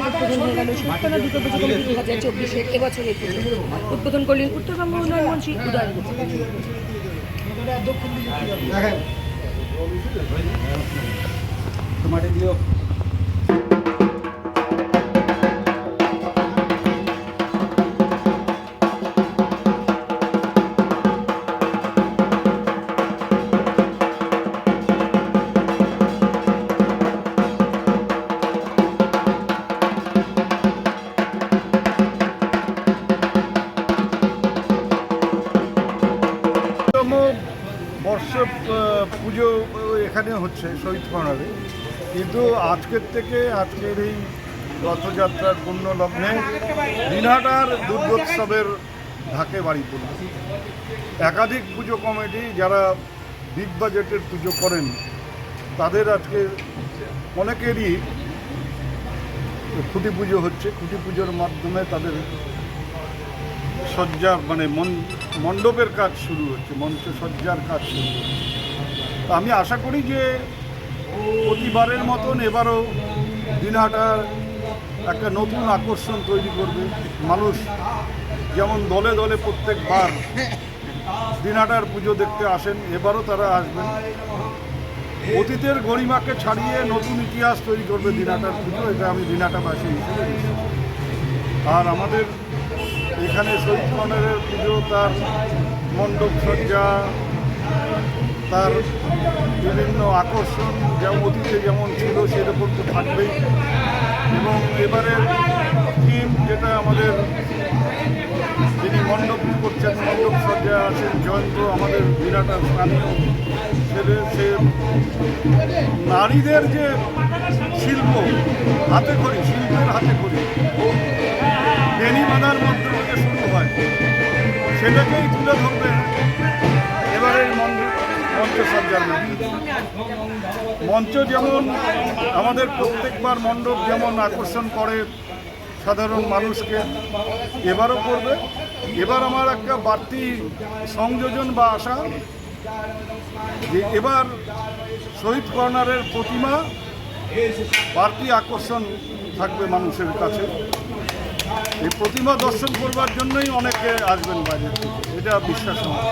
ছাপান্ন দুটো পুজো দু হাজার চব্বিশের এবছরের উদ্বোধন করলেন উত্তরবঙ্গ উন্নয়ন মন্ত্রী উদয় তোমারে পুজো এখানে হচ্ছে শহীদ কর্নারে কিন্তু আজকের থেকে আজকের এই রথযাত্রার পূর্ণ লগ্নে দিনহাটার দুর্গোৎসবের ঢাকে বাড়ি পড়ল। একাধিক পুজো কমিটি যারা বিগ বাজেটের পুজো করেন, তাদের আজকে অনেকেরই খুঁটি পুজো হচ্ছে। খুঁটি পুজোর মাধ্যমে তাদের সজ্জা মানে মন- মণ্ডপের কাজ শুরু হচ্ছে মঞ্চ সজ্জার কাজ শুরু হচ্ছে। তা আমি আশা করি যে প্রতিবারের মতন এবারও দিনহাটা একটা নতুন আকর্ষণ তৈরি করবে। মানুষ যেমন দলে দলে প্রত্যেকবার দিনহাটার পুজো দেখতে আসেন, এবারও তারা আসবেন। অতীতের গরিমাকে ছাড়িয়ে নতুন ইতিহাস তৈরি করবে দিনহাটার পুজো, এটা আমি দিনহাটাবাসী আর আমাদের এখানে শহীদ কর্নারের পুজো, তার মণ্ডপ সজ্জা, তার বিভিন্ন আকর্ষণ যেমন অতীতে যেমন ছিল সেরকম তো থাকবেই। এবং এবারের থিম যেটা আমাদের যিনি মণ্ডপ করছেন, মণ্ডপ সজ্জা আছেন, জয়ন্ত, আমাদের বিরাট স্থানীয় ছেলে, সে নারীদের যে শিল্প, হাতে করি শিল্পের হাতে করি বেনি বাঁধার মধ্য থেকে শুরু হয়। সেটাকেই তুলে ধরবে। এবারের মঞ্চ মঞ্চসজ্জার মধ্যে মঞ্চ যেমন আমাদের প্রত্যেকবার মণ্ডপ যেমন আকর্ষণ করে সাধারণ মানুষকে, এবারও করবে। এবার আমার একটা বাড়তি সংযোজন বা আশা যে এবার শহীদ কর্নারের প্রতিমা বাড়তি আকর্ষণ থাকবে মানুষের কাছে। এই প্রতিমা দর্শন করবার জন্যই অনেকে আসবেন বাইরে এটা বিশ্বাস আমার।